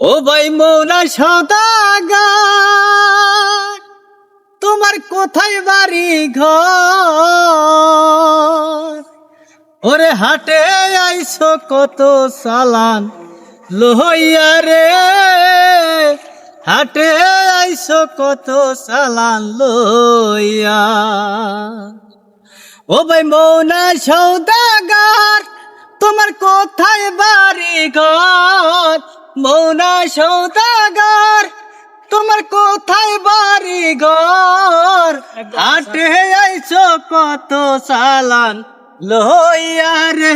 ও ভাই মৌনা সদাগার, তোমার কোথায় বাড়ি ঘর? ওরে হাটে আইসো কত সালান লোহইয়া রে। হাটে আইসো কত সালান লইয়া ও ভাই মৌনা সৌদাগার, তোমার কোথায় বাড়ি ঘর? মৌনা সৌদাগার তোমার কোথায় বাড়ি ঘর? হাটে আইছো কত সালান লইয়া রে?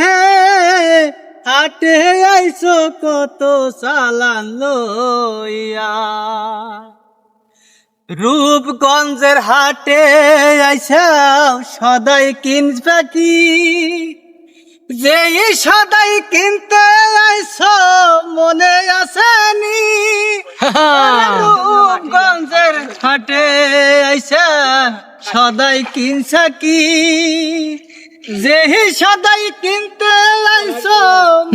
হাটে আইছো কত সালান লইয়া রূপগঞ্জের হাটে আইসাও সদাই কিনবা কি? যে সদাই কিনতে আইস রূপগঞ্জের হাটে আইসা সদাই কিনছা কি? যে সদাই কিনতে আইস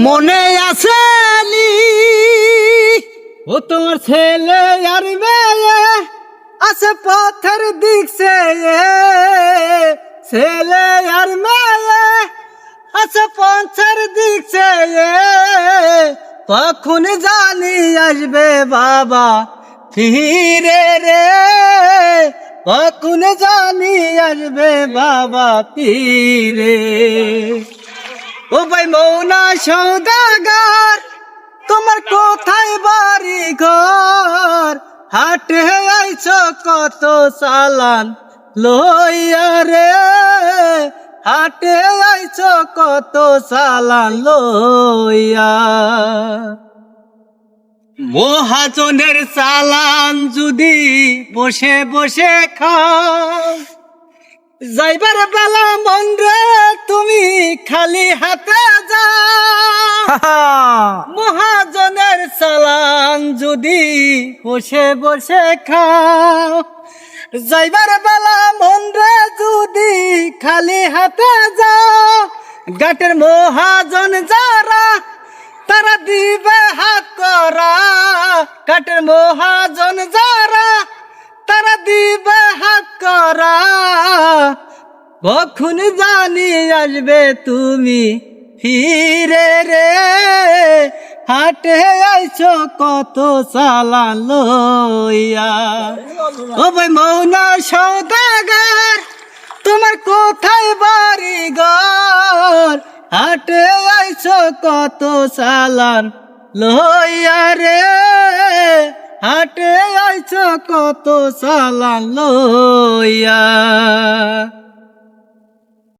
মনে আসেনি ও তোমার ছেলে আর মেয়ে আছে পথের দিক সে ছেলে আর মেয়ে আছে পথের দিক সে কখন জানি আসবে বাবা? ফিরে রে। কখন জানি আসবে বাবা, ফিরে। ও ভাই মৌনা সৌদাগার, তোমার কোথায় বাড়ি ঘর হাটে আইছো কত সালান লইয়া রে। হাটে আইছো কত সালান লইয়া মহাজনের সালান যদি বসে বসে খাও যাইবার বেলা মন রে তুমি খালি হাতে যা মহাজনের সালান যদি বসে বসে খাও যাইবার বেলা মন রে যদি খালি হাতে যাও গাটের মহাজন যারা তারা দিবে হাত করা কাটের মহাজন যারা, তারা দিবে হাত করা। কখন জানি আসবে তুমি ফিরে রে? হাটে আইছো কত সালা লইয়া। ও মৌনা সৌদাগার, তোমার কোথায় বাড়ি ঘর হাটে আইছো কত সালান লইয়া রে হাটে আইছ কত সালান লইয়া।